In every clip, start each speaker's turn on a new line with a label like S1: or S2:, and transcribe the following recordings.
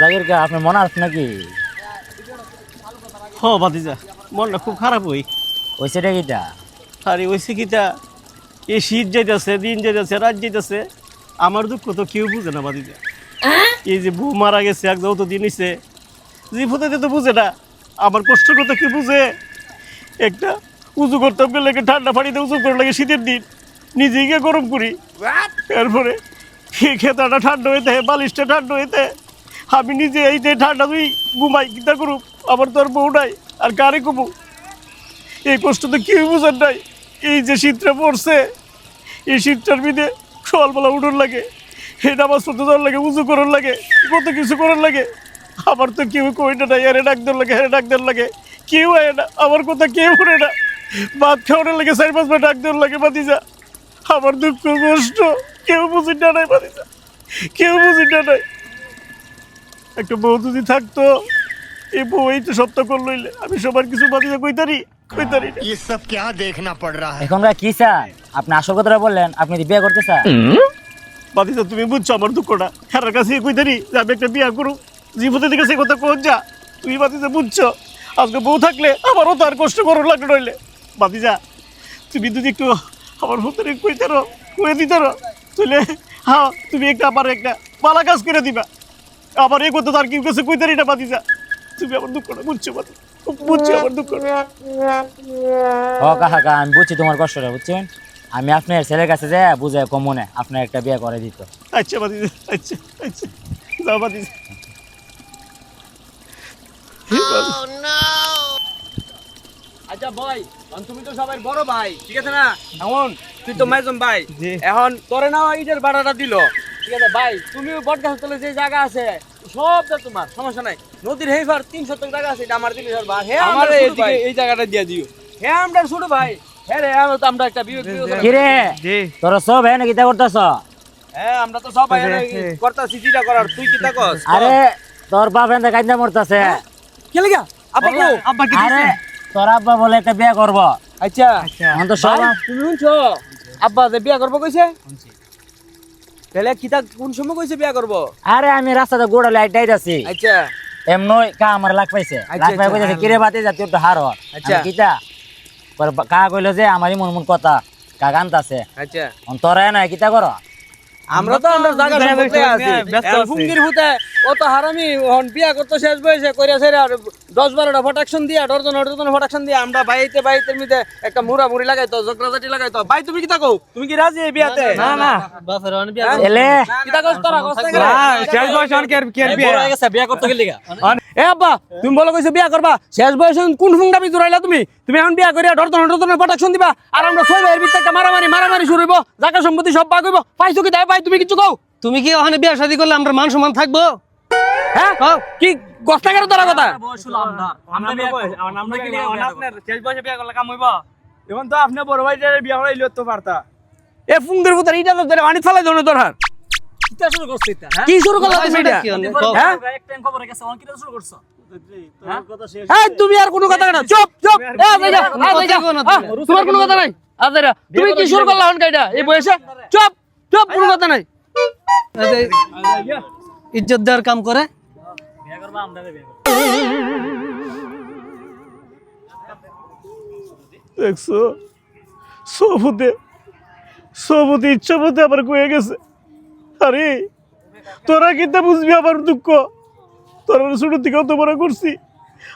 S1: জাগির কা? আপনার মনে আছে নাকি?
S2: হ ভাতিজা মনটা খুব খারাপ হই।
S1: ওই সেটা কিটা?
S2: আরে ওই কিটা? শীত যাইতেছে দিন যাইতেছে রাত যাইতেছে। আমার দুঃখ তো কেউ বুঝে না ভাতিজা। এই যে বউ মারা গেছে এক যত দিন হইছে যে ফুটাইতে তো বুঝে না। আমার কষ্ট কথা কি বুঝে? একটা উঁচু করতে গেলে ঠান্ডা পানিতে উঁচু করে লাগে শীতের দিন। নিজে গিয়ে গরম করি। এরপরে খেতাটা ঠান্ডা হইতে বালিশটা ঠান্ডা হইতে। আমি নিজে এই যে ঠান্ডা তুই ঘুমাই, কিতা করুম? আমার তো আর বউ নাই, আর কারে কমু? এই কষ্ট তো কেউ বুঝার নাই। এই যে শীতটা পড়ছে, এই শীতটার বিদে সকালবেলা উঠোর লাগে, এই নামাজ পড়তে যাওয়ার লাগে উঁচু করার লাগে, কত কিছু করার লাগে। আমার তো কেউ কইটা নাই, আরে ডাক্তার লাগে, আরে ডাক্তার লাগে। কেউ আয় না, আমার কথা কেউ করে না। ভাত খাওয়ানোর লাগে, চার পাঁচ বার ডাক্তার লাগে বাতিজা আমার দুঃখ কষ্ট কেউ বুঝি না নাই বাতিজা কেউ বুঝি না নাই একটা বউ যদি থাকতো এই বউ এই তো সপ্তাহ করলো আমি সবার কিছু বাতিজা কইতারি কইতারি না
S3: ये सब क्या देखना पड़ रहा है
S1: এখন ভাই কি চান আপনি আসল কথাটা বললেন আপনি কি বিয়ে করতে চান
S2: বাতিজা তুমি বুঝছো আমার দুঃখটা হেরার কাছে কইতারি যে আমি একটা বিয়া করু জীবনের দিকে সে কথা কোন যা তুমি বাতিজা বুঝছো আজকে বউ থাকলে আমারও তো আর কষ্ট করো লাগলো নইলে বাতিজা তুমি যদি একটু আমার ভূতের কইতারো কয়ে দিতারো তাহলে হ্যাঁ তুমি একটা আমার একটা পালা কাজ করে দিবা। আমার এই কথা তো আর কেউ কাছে কইতারি না বাতিজা তুমি আমার দুঃখটা বুঝছ বাতি। বুঝছ আমার দুঃখটা।
S1: ও কাহা কা আমি বুঝছি তোমার কষ্টটা বুঝছেন? আমি আপনার ছেলের কাছে যে বুঝে কম মনে আপনার একটা বিয়ে করে দিত।
S2: আচ্ছা বাতিজা আচ্ছা আচ্ছা। যাও বাতিজা
S4: আচ্ছা ভাই তুমি তো সবাই বড় ভাই ঠিক আছে না? এখন তুই তো মেজম ভাই। এখন তোরে না ইটের ভাড়াটা দিল। ঠিক আছে ভাই তুমি বট গাছ তলে যে জায়গা আছে সব তো তোমার সমস্যা নাই। নদীর হেফার তিন শতক জায়গা আছে এটা আমার দিলে ভাই। হে আমার এই জায়গাটা দিয়ে দিও। হে আমরা ছোট ভাই। হ্যাঁ রে আমরা তো আমরা একটা
S1: কি রে? তোর সব হ্যাঁ নাকি তা করতেছ?
S4: হ্যাঁ আমরা তো সবাই করতাছি যেটা করার তুই কি তা
S1: আরে তোর বাপ এনে কান্দা মরতাছে।
S4: কে লাগা আপা কো? আব্বা
S1: আরে তোর আব্বা বলে একটা বিয়ে করব।
S4: আচ্ছা।
S1: এখন তো সব
S4: তুমি শুনছো? আব্বা যে বিয়া করব কইছে? তাহলে কিতা কোন সময় কইছে বিয়া করব?
S1: আরে আমি রাস্তাতে গোড়া লাইট ডাইট আছি
S4: আচ্ছা।
S1: এমনই কা আমার লাগ পাইছে।
S4: আচ্ছা,
S1: লাগ পাই
S4: আচ্ছা।
S1: কইছে কিরে বাতি যা তুই একটু হার। হ
S4: আচ্ছা।
S1: কিতা? পরে কা কইলো যে আমারই মন মন কথা। কা গানতাছে
S4: আচ্ছা।
S1: অন তোরা না কিতা করো?
S4: আমরা তো আমরা জায়গা সম্পর্কে আছি ফুঙ্গির ভূতে ও তো হারামি হন বিয়া করতে শেষ বয়সে কইরা সেরা আর দশ বারোটা ফটাকশন দিয়া ডর্জন ডর্জন ফটাকশন দিয়া আমরা বাইতে বাইতে মিতে একটা মুড়া মুড়ি লাগাইতো জগরাজাটি লাগাইতো। ভাই তুমি কি তাকো তুমি কি রাজি এই বিয়াতে? না না
S1: এলে।
S4: কি তাকো তোরা কষ্ট করে?
S5: শেষ বয়স অন কের কের বিয়ে?
S4: এ আব্বা তুমি বলো কইছো বিয়া করবা? শেষ বয়সে কোন ফুংটা বি জুরাইলা তুমি? তুমি এখন বিয়া করিয়া ডর্জন ডর্জন ফটাকশন দিবা আর আমরা ছয় ভাইয়ের ভিতরে একটা মারামারি মারামারি শুরু হইব জায়গা সম্পত্তি সব ভাগ হইব। পাইছো কি তাই? ভাই তুমি কিছু কও?
S5: তুমি কি ওখানে বিয়ে শাদী করলে আমরা মান সম্মান থাকব?
S4: হ্যাঁ? কি কষ্ট করে তোরা কথা?
S5: এখন তো আপনি বড় ভাই বিয়ে হইলে তো পারতা
S4: এ ফুংদের ভিতরে এটা তো ধরে পানি ফালাই তোর হার কি শুরু করলা তুমি এটা? হ্যাঁ? তুমি আর কোনো কথা না চুপ তোমার কোনো কথা নাই? তুমি কি শুরু করলা হন কাইটা এই বয়সে? চুপ। কথা নাই।
S5: ইজ্জত দেওয়ার কাম করে।
S2: দেখছ? সবুতে সবুতে ইচ্ছা মতে আবার কয়ে গেছে। আরে, তোরা কিন্তু বুঝবি আমার দুঃখ? তোরা ছোট থেকে অত বড় করছি।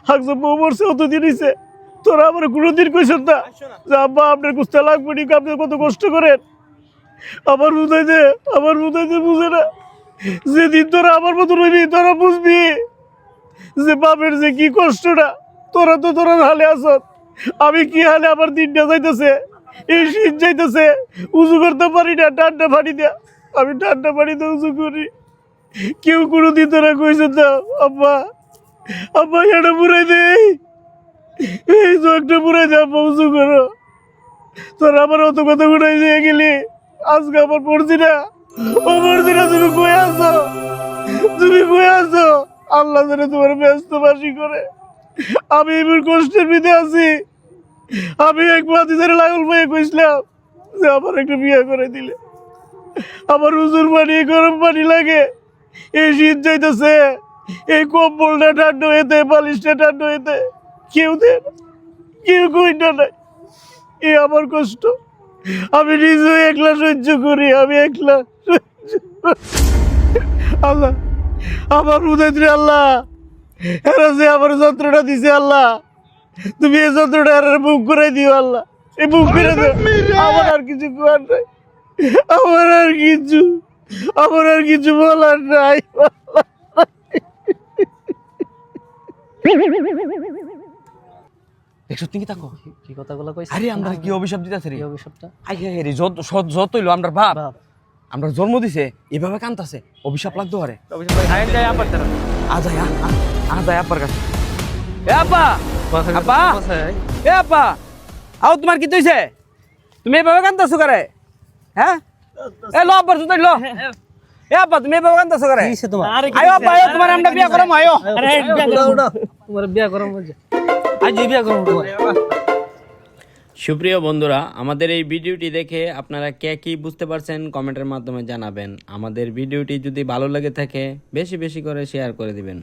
S2: হাকছে বউ মরছে অত দিন হয়েছে তোরা আমার কোনোদিন কইছেন না যে, আব্বা, আপনার কুস্তা লাগবে নি, আপনি কত কষ্ট করেন? আমার বুঝাইতে আমার বুঝাইতে বুঝে না। যেদিন তোরা আমার মতো রইবি, তোরা বুঝবি যে বাপের যে কি কষ্টটা, তোরা তো তোরা হালে আসত আমি কি হালে আমার দিনটা যাইতেছে? এই শীত যাইতেছে। উজু করতে পারি না, ঠান্ডা পানি দেয়া। আমি ঠান্ডা পানিতে উজু করি। কেউ কোনো দিন তোরা কইছে তো আব্বা আব্বা এটা পুরাই দে। এই চোখটা পুরাই দে, আব্বা, উজু করো। তোরা আমার অত কথা উঠাই দিয়ে গেলি। আজকে আমার পড়ছি না ও পড়ছি না তুমি কই আসো তুমি কই আছো? আল্লাহ যেন তোমার ব্যস্ত বাসি করে। আমি এবার কষ্টের ভিতরে আছি। আমি এক মাতি ধরে লাগল মেয়ে কইছিলাম যে আমার একটা বিয়ে করে দিলে। আমার উজুর পানি, গরম পানি লাগে। এই শীত যাইতেছে। এই কম্বলটা ঠান্ডা হইতে বালিশটা ঠান্ডা হইতে কেউ দেয় কেউ কইটা নাই। এ আমার কষ্ট। আমি নিজে একলা সহ্য করি আমি একলা আল্লাহ আমার উদয়ত্রী আল্লাহ। এরা যে আমার যন্ত্রটা দিছে আল্লাহ। তুমি এই যন্ত্রটা আর বুক করে দিও আল্লাহ। এই বুক করে দিও। আমার আর কিছু করার নাই। আমার আর কিছু আমার আর কিছু বলার নাই।
S4: দেখছ তুমি কি তাকো?
S5: কি কথাগুলো কইছ?
S4: আরে আমরা কি অভিশাপ দিতেছে রে?
S5: কি অভিশাপটা?
S4: আই হে রে যত সৎ- যত হইল আমরা বাপ। আমরা জন্ম দিছে এভাবে কান্তাছে। অভিশাপ লাগতো আরে।
S5: আইন যায় তারা
S4: কাছে। এ আও তোমার কি হইছে? তুমি এভাবে কান্তাছো করে? হ্যাঁ? এ লো জুতাই লো। এ আব্বা তুমি এভাবে কান্তাছো করে?
S5: কিছে তোমার?
S4: আয়ো তোমার আমরা বিয়া করম আয়ো।
S5: আরে বিয়া তোমার বিয়া করো
S6: সুপ্রিয় বন্ধুরা আমাদের এই ভিডিওটি দেখে আপনারা কে কি বুঝতে পারছেন কমেন্টের মাধ্যমে জানাবেন। আমাদের ভিডিওটি যদি ভালো লেগে থাকে বেশি বেশি করে শেয়ার করে দিবেন।